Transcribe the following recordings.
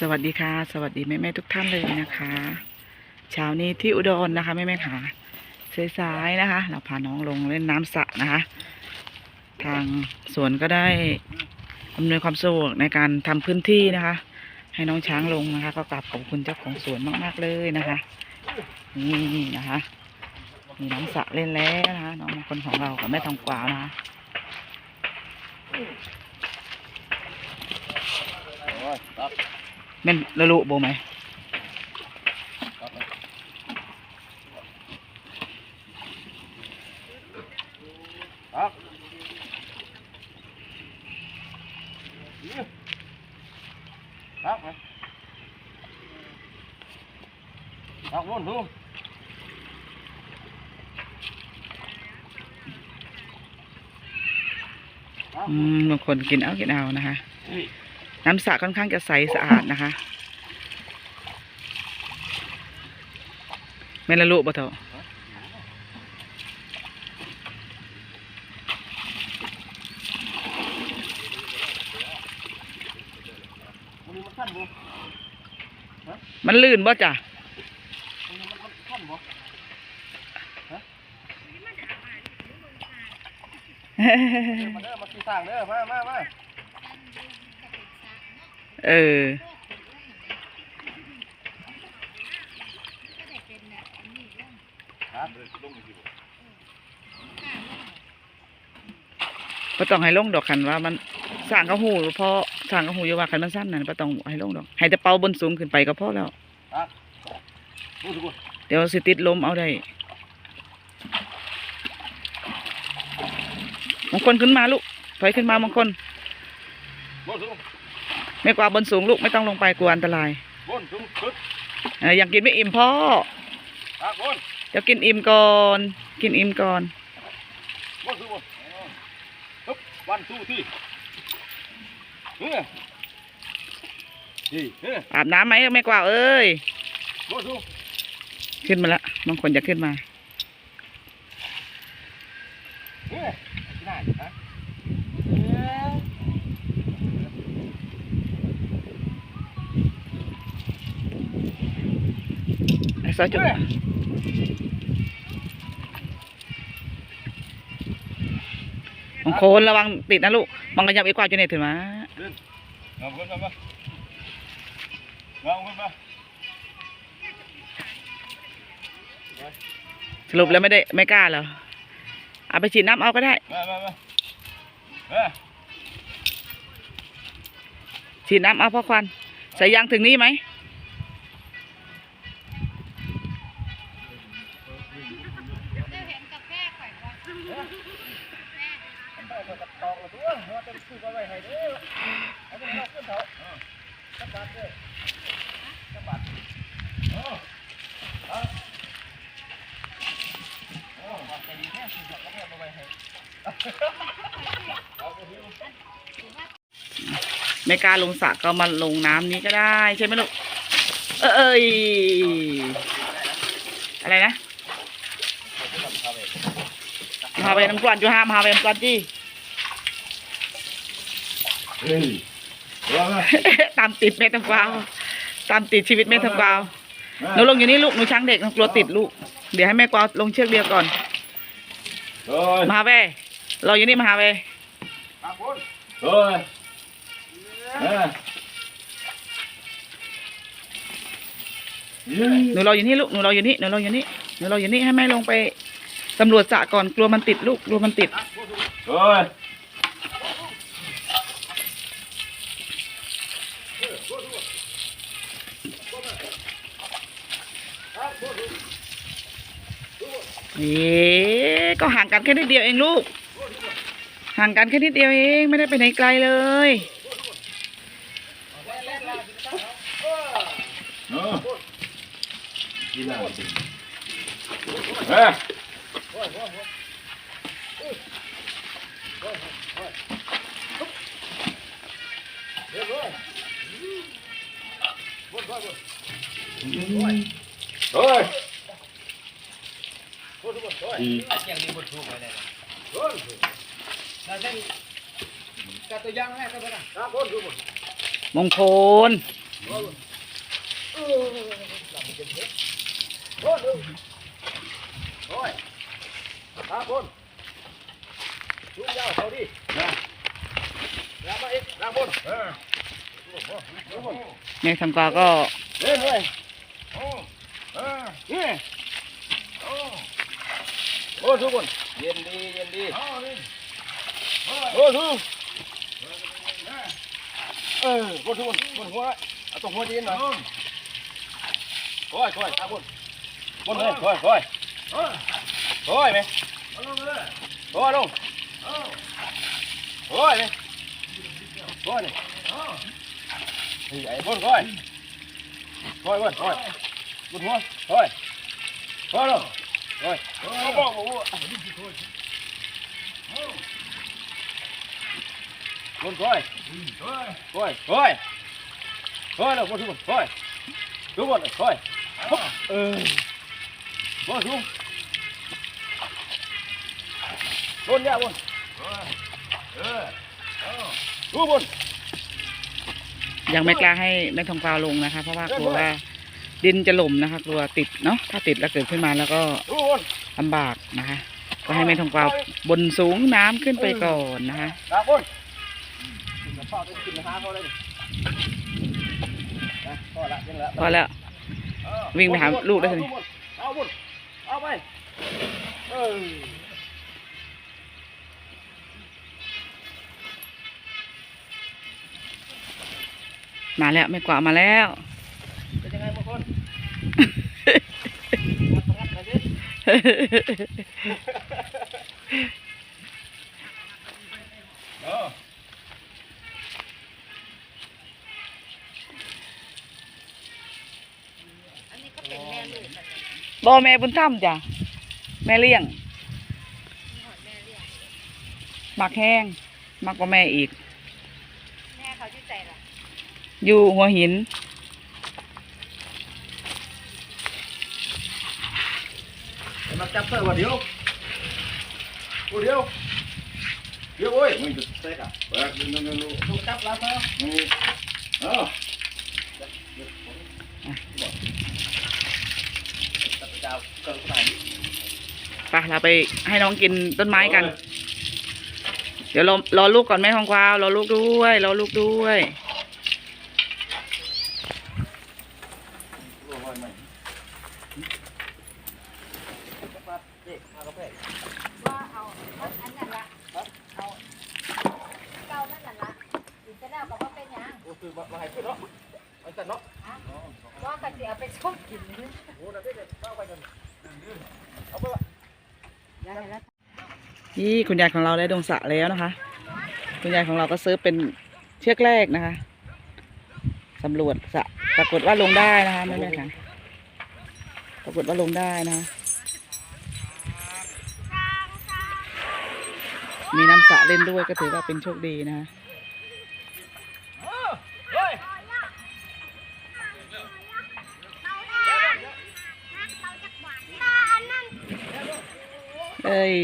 สวัสดีค่ะ สวัสดีแม่แม่ทุกท่านเลยนะคะเช้านี้ที่อุดรนะคะแม่แม่ค่ะสายๆนะคะ เราพาน้องลงเล่นน้ำสระนะคะ ทางสวนก็ได้อำนวยความสะดวกในการทำพื้นที่นะคะ ให้น้องช้างลงนะคะ ก็กราบขอบคุณเจ้าของสวนมากๆเลยนะคะ นี่นะคะ มีน้ำสระเล่นแล้วนะคะน้องคนของเรากับแม่ทองกวาวนะคะ โอ้ยครับ แม่นละลุโบไหมครับครับนี่ครับไปครับวนดูครับอืมบางคนกินเอากินเอานะคะ น้ำสระค่อนข้างจะใสสะอาดนะคะแม่ละลุบ่เถอะมันลื่นบ่จ้ะมันมันมันขั้นบ่ฮะเด้อมาเด้อมาตีสร้างเด้อมามามา เออครับบ่ต้องให้ลงดอกคันว่ามันสร้างเขาหูเพราะสร้างเขาหูอยู่ว่าคันมันสั้นนั่นบ่ต้องให้ลงดอก ให้แต่เป่าบนสูงขึ้นไปก็พอแล้ว เดี๋ยวสิติดลมเอาได้มงคลขึ้นมาลูกถอยขึ้นมามงคลบนสูง ไม่กว่าบนสูงลูกไม่ต้องลงไปกลัวอันตรายบนสูงขึ้นเอ่อยังกินไม่อิ่มพ่อครับบนเดี๋ยวกินอิ่มก่อน กินอิ่มก่อนบนสูงบนฮึบวันทูที่เฮ้ยนี่เฮ้ยอาบน้ำไหมแม่กว่าเอ้ยบนสูงขึ้นมาละบางคนอยากขึ้นมา เฮ้ยได้ฮะไอ้ซอยจุดบางคนระวังติดนะลูกบางกระยับอีกกว่าจะเนี่ยถึงมาเอาขึ้นมามาเอาขึ้นมาสรุปแล้วไม่ได้ไม่กล้าเหรอเอาไปฉีดน้ำเอาก็ได้มามามาเฮ้ยฉีดน้ำเอาพ่อควันใส่ยางถึงนี้ไหม ตอกตัวหัวเต็มสู้ไปไว้ให้เด้อเอาขึ้นมาขึ้นเถอะจับบาดเด้อจับบาดโอ้เอาโอ้บาดใจดีแท้สู้กับเอาไปไว้ให้เอาไปหิว ไม่กล้าลงสระก็มาลงน้ำนี้ก็ได้ ใช่ไหมลูก เออเอ้ย อะไรนะพาไปน้ำกวนจูห้ามพาไปน้ำกวนจี้เฮ้ยว่าไงตามติดแม่ทำกวาวตามติดชีวิตแม่ทำกวาวหนูลงอยู่นี่ลูกหนูช้างเด็กหนูกลัวติดลูก เดี๋ยวให้แม่กวาวลงเชือกเดียวก่อนเฮ้ยมาเว้เราอยู่นี่มาหาเว้ครับคุณ เฮ้ยเฮ้ยหนูรออยู่นี่ลูกหนูรออยู่นี่หนูรออยู่นี่หนูรออยู่นี่ให้แม่ลงไปตำรวจสระก่อนกลัวมันติดลูกกลัวมันติดเฮ้ยเอ๊ะก็ห่างกันแค่นิดเดียวเองลูก ห่างกันแค่นิดเดียวเอง ไม่ได้ไปไหนไกลเลย เออ กินอะไรกินเฮ้ยเฮ้ยอีอย่างนี้บนทูไปเลยนั่นเป็นกระตัวยังแม่ก็ได้ครับพ่นดูหมดมงคล โอ้ยโอ้ยครับคุณชูยาวเขาดินะลากมาอีกลากบนเออแม่ทำกาก็เล่นเลยโอ้เออนี่โอ้โอ้ทุกคนเย็นดีเย็นดีโอ้ทุกเออโอ้ทุกคนบนหัวเอาตรงหัวเย็นหน่อยค่อยค่อยครับบน บนเลยค่อยค่อยค่อยไหมค่อยลงค่อยไหมค่อยเลยไอ้บนค่อยค่อ ยค่อยค่อยบนหัวค่อยค่อยลงค่อยเขาบอกว่าบนค่อยค่อยค่อยค่อยลงบนทุกคนค่อยทุกคนค่อยฮึบเออบนทุกบนเนี่ยบนทุกบนยังไม่กล้าให้แม่ทองกวาวลงนะคะ เพราะว่ากลัวว่าดินจะหล่มนะคะ กลัวติดเนาะถ้าติดแล้วเกิดขึ้นมาแล้วก็ทุกคนลำบากนะคะ ก็ให้แม่ทองกวาวบนสูงน้ำขึ้นไปก่อนนะคะครับบนกินกับข้าวได้กินกับข้าวเขาได้นะพอละยังละพอแล้ว วิ่งไปหาลูกได้เลย เอาบุญ เอาไป เออมาแล้วแม่กวาวมาแล้ว เป็นยังไงบางคนงัดงัดหน่อยสิเอออันนี้ก็เป็นแม่ลูกกัน บอแม่บุญธรรมจ้ะแม่เลี้ยงหอดแม่เรียกมักแห้งมักกว่าแม่อีก แม่เขาที่ใจล่ะอยู่หัวหินมาจับเสื้อว่าเดี๋ยวโอ้เดี๋ยวเดี๋ยวโอ้ยมึงจะเตะอะเปิดนึงนึงนึงถูกจับแล้วครับเออจับเจ้าเกินขนาดนี้ ไปเราไปให้น้องกินต้นไม้กัน เดี๋ยวรอรอลูกก่อนแม่ทองกวาวรอลูกด้วยรอลูกด้วยว่าเอาเอาอันนั้นละเอาเก้านั่นน่ะละอีกจะได้บอกว่าเป็นหยังโอ้คือมามาให้ขึ้นเนาะมันจะเนาะว่ากันสิเอาไปส้มกินนี่โอ้เดี๋ยวเดี๋ยวเข้าไปกัน ยี่คุณยายของเราได้ลงสะแล้วนะคะ คุณยายของเราก็ซื้อเป็นเชือกแรกนะคะสำรวจสะปรากฏว่าลงได้นะคะแม่แม่ค่ะปรากฏว่าลงได้นะคะมีน้ำสะเล่นด้วยก็ถือว่าเป็นโชคดีนะคะ เฮ้ย เอ้ย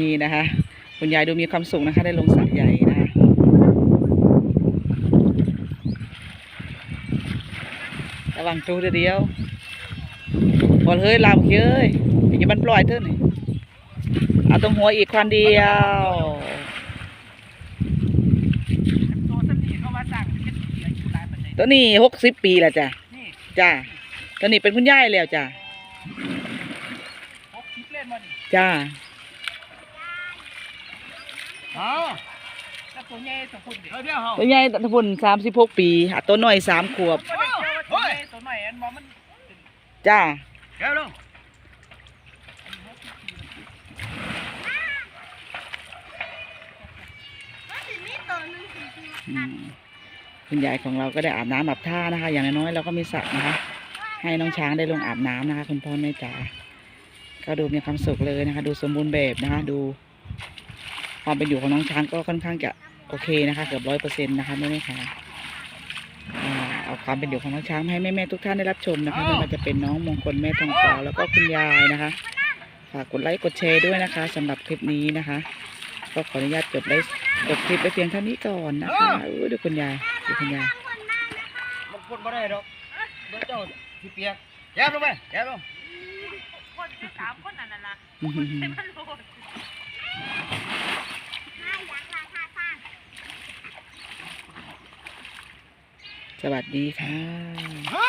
นี่นะคะ คุณยายดูมีความสุขนะคะ ได้ลงสระใหญ่นะคะระวังตัวเดียวบอลเฮ้ยลาวเฮ้ยอย่ามันปล่อยเถอะนี่เอาตรงหัวอีกควันเดียวตัวสนีเขาว่าสั่งเจ็ดปีอายุหลายปัจจัยตัวนี้หกสิบปีแล้วจ้ะนี่จ้าตัวนี้เป็นคุณยายแล้วจ้ะพกคิด เล่นมาดิจ้าอ๋อถ้าตัวใหญ่ตัวพุ่นดิเดี๋ยวเหรอตัวใหญ่ตะพุนสามสิบหกปีอะตัวน้อยสามขวบตัวใหญ่ตัวใหญ่ตัวใหม่อันมอมันจ้าเดี๋ยวลงอืมคุณยายของเราก็ได้อาบน้ำอาบท่านะคะ อย่างน้อยๆเราก็มีสระนะคะ ให้น้องช้างได้ลงอาบน้ำนะคะ คุณพ่อแม่จ๋าก็ดูมีความสุขเลยนะคะ ดูสมบูรณ์แบบนะคะ ดู ความเป็นอยู่ของน้องช้างก็ค่อนข้างจะโอเคนะคะเกือบร้อยเปอร์เซ็นต์นะคะแม่แม่ค่ะอ่าเอาความเป็นอยู่ของน้องช้างมาให้แม่แม่ๆทุกท่านได้รับชมนะคะไม่ว่าจะเป็นน้องมงคลแม่ทองกวาวแล้วก็คุณยายนะคะฝากกดไลค์กดแชร์ด้วยนะคะสำหรับคลิปนี้นะคะ ก็ขออนุญาตจบไลฟ์จบคลิปไปเพียงเท่านี้ก่อนนะคะอู้ดูคุณยายดูคุณยายมันพ่นไม่ได้ดอกเดี๋ยวเจ้าที่เปียกแย่ลงไปแย่ลงคนแค่สามคนนั่นน่ะละอื้อหือมันโหด สวัสดีค่ะ